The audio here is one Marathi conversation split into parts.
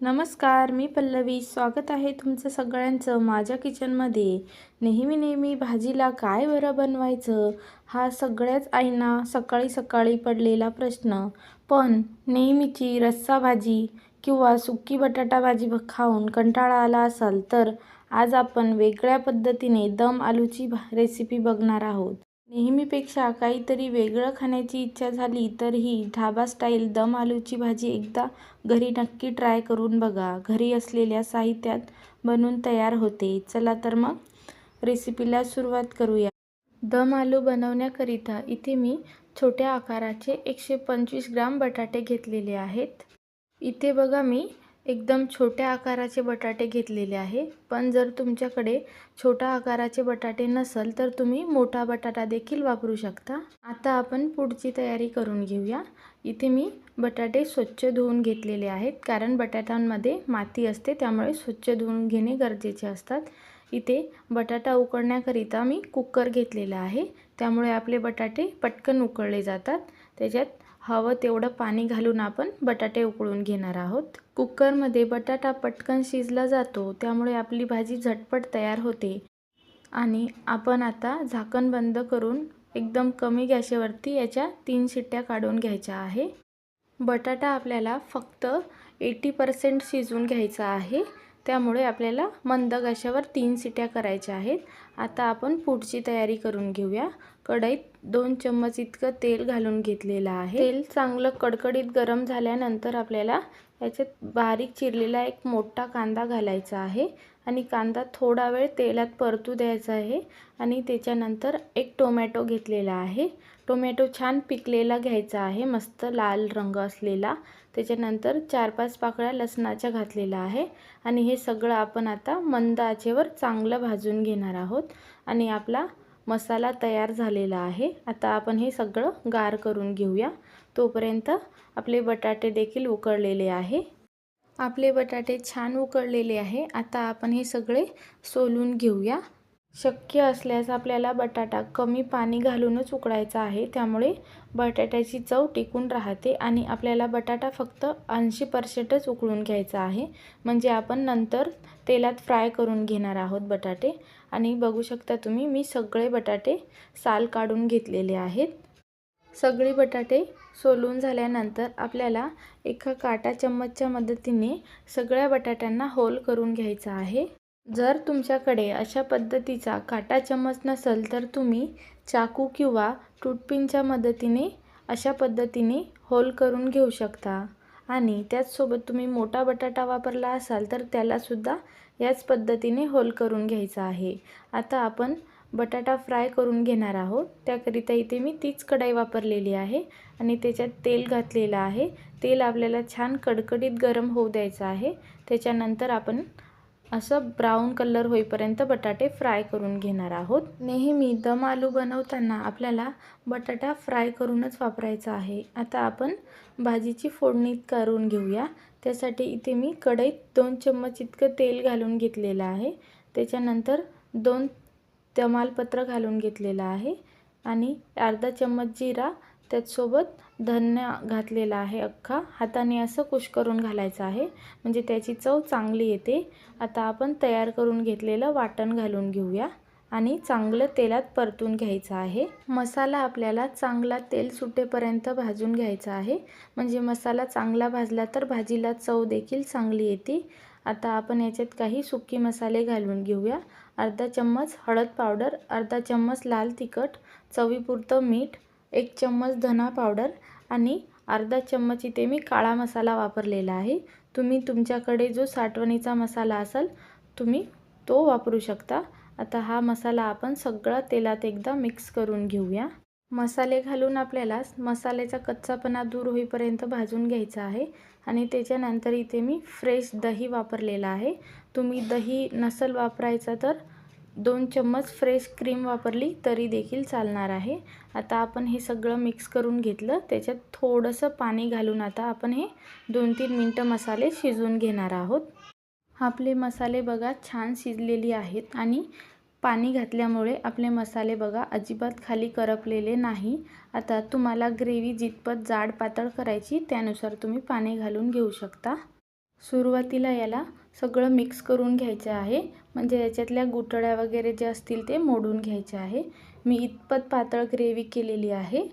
नमस्कार मी पल्लवी. स्वागत आहे तुमचं सगळ्यांचं माझ्या किचनमध्ये. नेहमी नेहमी भाजीला काय बरं बनवायचं? हा सगळ्याच आईंना सकाळी सकाळी पडलेला प्रश्न. पण नेहमीची रस्सा भाजी किंवा सुकी बटाटा भाजी ब- खाऊन कंटाळा आला असाल तर आज आपण वेगळ्या पद्धतीने दम आलूची भा रेसिपी बघणार आहोत. नेहमीपेक्षा काहीतरी वेगळं खाण्याची इच्छा झाली तर ही ढाबा स्टाईल दम आलूची भाजी एकदा घरी नक्की ट्राय करून बघा. घरी असलेल्या साहित्यात बनवून तयार होते. चला तर मग रेसिपीला सुरुवात करूया. दम आलू बनवण्याकरिता इथे मी छोट्या आकाराचे एकशे पंचवीस ग्राम बटाटे घेतलेले आहेत. इथे बघा मी एकदम छोट्या आकाराचे बटाटे घेतलेले आहे. पण जर तुमच्याकडे छोट्या आकाराचे बटाटे नसेल तर तुम्ही मोठा बटाटा देखील वापरू शकता. आता आपण पुढची तयारी करून घेऊया. इथे मी बटाटे स्वच्छ धुवून घेतलेले आहेत. कारण बटाट्यांमध्ये माती असते त्यामुळे स्वच्छ धुवून घेणे गरजेचे असतात. इथे बटाटा उकळण्याकरिता मी कुकर घेतलेला आहे. त्यामुळे आपले बटाटे पटकन उकळले जातात. त्याच्यात हवं तेवढं पाणी घालून आपण बटाटे उकळून घेणार आहोत. कुकरमध्ये बटाटा पटकन शिजला जातो त्यामुळे आपली भाजी झटपट तयार होते. आणि आपण आता झाकण बंद करून एकदम कमी गॅसेवरती याच्या तीन शिट्ट्या काढून घ्यायच्या आहे. बटाटा आपल्याला फक्त एटी पर्सेंट शिजवून घ्यायचा आहे. त्यामुळे आपल्याला मंद गॅशावर तीन शिट्या करायच्या आहेत. आता आपण पुढची तयारी करून घेऊया. कढईत दोन चम्मच इतकं तेल घालून घेतलेलं आहे. तेल चांगलं कडकडीत गरम झाल्यानंतर आपल्याला याच्यात बारीक चिरलेला एक मोठा कांदा घालायचा आहे आणि कांदा थोडा वेळ तेलात परतू द्यायचा आहे आणि त्याच्यानंतर एक टोमॅटो घेतलेला आहे. टोमॅटो छान पिकलेला घ्यायचा आहे मस्त लाल रंग असलेला. त्याच्यानंतर चार पाच पाकळ्या लसणाच्या घातलेला आहे आणि हे सगळं आपण आता मंद आचेवर चांगलं भाजून घेणार आहोत आणि आपला मसाला तयार झालेला आहे. आता आपण हे सगळं गार करून घेऊया. तोपर्यंत आपले बटाटे देखील उकळलेले आहे. आपले बटाटे छान उकळलेले आहे. आता आपण हे सगळे सोलून घेऊया. शक्य असल्यास आपल्याला बटाटा कमी पाणी घालूनच उकळायचा आहे. त्यामुळे बटाट्याची चव टिकून राहते आणि आपल्याला बटाटा फक्त ऐंशी पर्सेंटच उकळून घ्यायचा आहे. म्हणजे आपण नंतर तेलात फ्राय करून घेणार आहोत बटाटे. आणि बघू शकता तुम्ही मी सगळे बटाटे साल काढून घेतलेले आहेत. सगळे बटाटे सोलून झाल्यानंतर आपल्याला एका काटा चम्मचच्या मदतीने सगळ्या बटाट्यांना होल करून घ्यायचा आहे. जर तुमच्याकडे अशा पद्धतीचा काटा चम्मच नसेल तर तुम्ही चाकू किंवा टूथपिनच्या मदतीने अशा पद्धतीने होल करून घेऊ शकता. आणि त्याचसोबत तुम्ही मोठा बटाटा वापरला असाल तर त्यालासुद्धा याच पद्धतीने होल करून घ्यायचा आहे. आता आपण बटाटा फ्राय करून घेणार आहोत. त्याकरिता इथे मी तीच कढाई वापरलेली आहे आणि त्याच्यात तेल घातलेलं आहे. तेल आपल्याला छान कडकडीत गरम होऊ द्यायचं आहे. त्याच्यानंतर आपण असं ब्राऊन कलर होईपर्यंत बटाटे फ्राय करून घेणार आहोत. नेहमी दम आलू बनवताना आपल्याला बटाटा फ्राय करूनच वापरायचा आहे. आता आपण भाजीची फोडणी करून घेऊया. त्यासाठी इथे मी कढईत दोन चम्मच इतकं तेल घालून घेतलेलं आहे. त्याच्यानंतर दोन तमालपत्र घालून घेतलेलं आहे. आणि अर्धा चम्मच जिरा त्याचसोबत धन्य घातलेला आहे अख्खा. हाताने असं कुश करून घालायचं आहे. म्हणजे त्याची चव चांगली येते. आता आपण तयार करून घेतलेलं वाटण घालून घेऊया आणि चांगलं तेलात परतून घ्यायचं आहे. मसाला आपल्याला चांगला तेल सुटेपर्यंत भाजून घ्यायचा आहे. म्हणजे मसाला चांगला भाजला तर भाजीला चव देखील चांगली येते. आता आपण याच्यात काही सुकी मसाले घालून घेऊया. अर्धा चम्मच हळद पावडर अर्धा चम्मच लाल तिखट चवीपुरतं मीठ एक चम्मच धना पावडर आणि अर्धा चम्मच इथे मी काळा मसाला वापरलेला आहे. तुम्ही तुमच्याकडे जो साठवणीचा मसाला असेल तुम्ही तो वापरू शकता. आता हा मसाला आपण सगळा तेलात एकदा मिक्स करून घेऊया. मसाले घालून आपल्याला मसाल्याचा कच्चापणा दूर होईपर्यंत भाजून घ्यायचा आहे आणि त्याच्यानंतर इथे मी फ्रेश दही वापरलेला आहे. तुम्ही दही नसल वापरायचं तर दोन चम्मच फ्रेश क्रीम वापरली तरी देखील चालणार आहे. आता आपण हे सगळं मिक्स करून घेतलं. त्याच्यात थोडंसं पाणी घालून आता आपण हे दोन तीन मिनटं मसाले शिजवून घेणार आहोत. आपले मसाले बघा छान शिजलेली आहेत आणि पाणी घातल्यामुळे आपले मसाले बघा अजिबात खाली करपलेले नाही. आता तुम्हाला ग्रेव्ही जितपत जाड पातळ करायची त्यानुसार तुम्ही पाणी घालून घेऊ शकता. सुरुवातीला याला सगळं मिक्स करून घ्यायचं आहे. म्हणजे याच्यातल्या गुठळ्या वगैरे जे असतील ते मोडून घ्यायचे आहे. मी इतपत पातळ ग्रेव्ही केलेली आहे.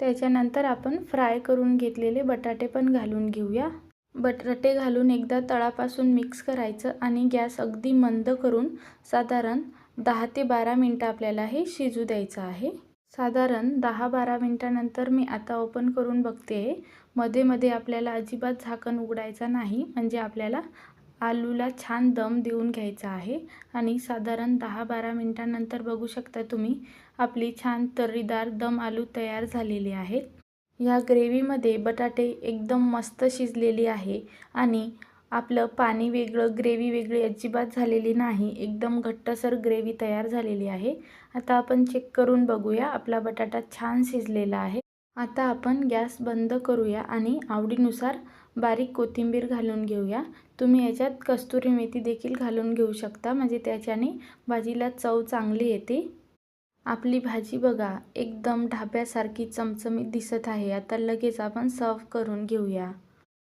त्याच्यानंतर आपण फ्राय करून घेतलेले बटाटे पण घालून घेऊया. बटाटे घालून एकदा तळापासून मिक्स करायचं आणि गॅस अगदी मंद करून साधारण दहा ते बारा मिनटं आपल्याला हे शिजू द्यायचं आहे. साधारण दहा बारा मिनटानंतर मी आता ओपन करून बघते. मध्ये मध्ये आपल्याला अजिबात झाकण उघडायचं नाही. म्हणजे आपल्याला आलूला छान दम देऊन घ्यायचा आहे. आणि साधारण दहा बारा मिनटानंतर बघू शकता तुम्ही आपली छान तर्रीदार दम आलू तयार झालेले आहेत. या ग्रेव्हीमध्ये बटाटे एकदम मस्त शिजलेली आहे. आणि आपलं पाणी वेगळं ग्रेव्ही वेगळी अजिबात झालेली नाही. एकदम घट्टसर ग्रेव्ही तयार झालेली आहे. आता आपण चेक करून बघूया. आपला बटाटा छान शिजलेला आहे. आता आपण गॅस बंद करूया आणि आवडीनुसार बारीक कोथिंबीर घालून घेऊया. तुम्ही याच्यात कस्तुरी मेथी देखील घालून घेऊ शकता. म्हणजे त्याच्याने भाजीला चव चांगली येते. आपली भाजी बघा एकदम ढाब्यासारखी चमचमीत दिसत आहे. आता लगेच आपण सर्व करून घेऊया.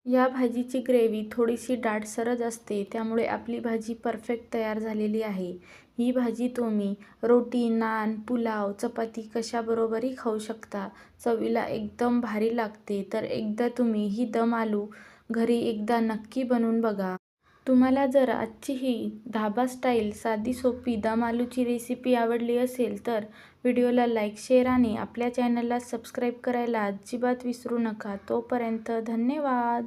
या भाजीची ग्रेव्ही थोडीशी दाटसरच असते त्यामुळे आपली भाजी परफेक्ट तयार झालेली आहे. ही भाजी तुम्ही रोटी नान पुलाव चपाती कशाबरोबरही खाऊ शकता. चवीला एकदम भारी लागते. तर एकदा तुम्ही ही दम आलू घरी एकदा नक्की बनवून बघा. तुम्हाला जर आजची ही धाबा स्टाईल साधी सोपी दम आलूची रेसिपी आवडली असेल तर व्हिडिओला लाईक शेअर आणि आपल्या चॅनलला सबस्क्राईब करायला अजिबात विसरू नका. तोपर्यंत धन्यवाद!